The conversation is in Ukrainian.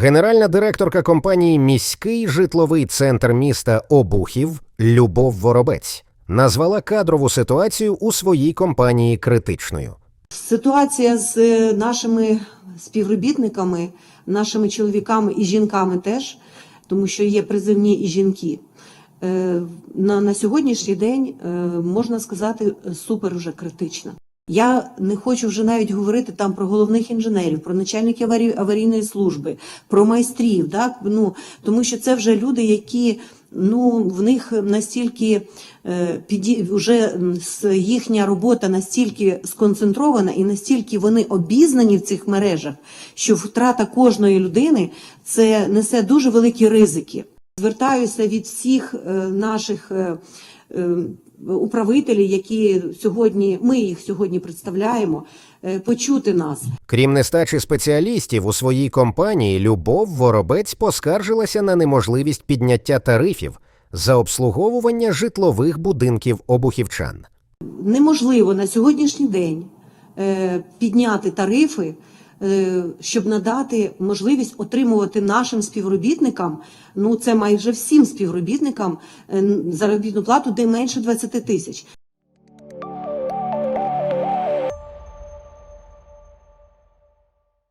Генеральна директорка компанії Міський житловий центр міста Обухів Любов Воробець назвала кадрову ситуацію у своїй компанії критичною. Ситуація з е, нашими співробітниками, нашими чоловіками і жінками теж, тому що є призивні і жінки. е, На, на сьогоднішній день е, можна сказати супер уже критична. Я не хочу вже навіть говорити там про головних інженерів, про начальників аварійної служби, про майстрів, так ну тому що це вже люди, які ну в них настільки е, піді вже їхня робота настільки сконцентрована і настільки вони обізнані в цих мережах, що втрата кожної людини це несе дуже великі ризики. Звертаюся від всіх е, наших е, управителів, які сьогодні ми їх сьогодні представляємо, е, почути нас. Крім нестачі спеціалістів у своїй компанії, Любов Воробець поскаржилася на неможливість підняття тарифів за обслуговування житлових будинків обухівчан. неможливо на сьогоднішній день е, підняти тарифи, щоб надати можливість отримувати нашим співробітникам, ну це майже всім співробітникам е, заробітну плату, де менше 20 тисяч.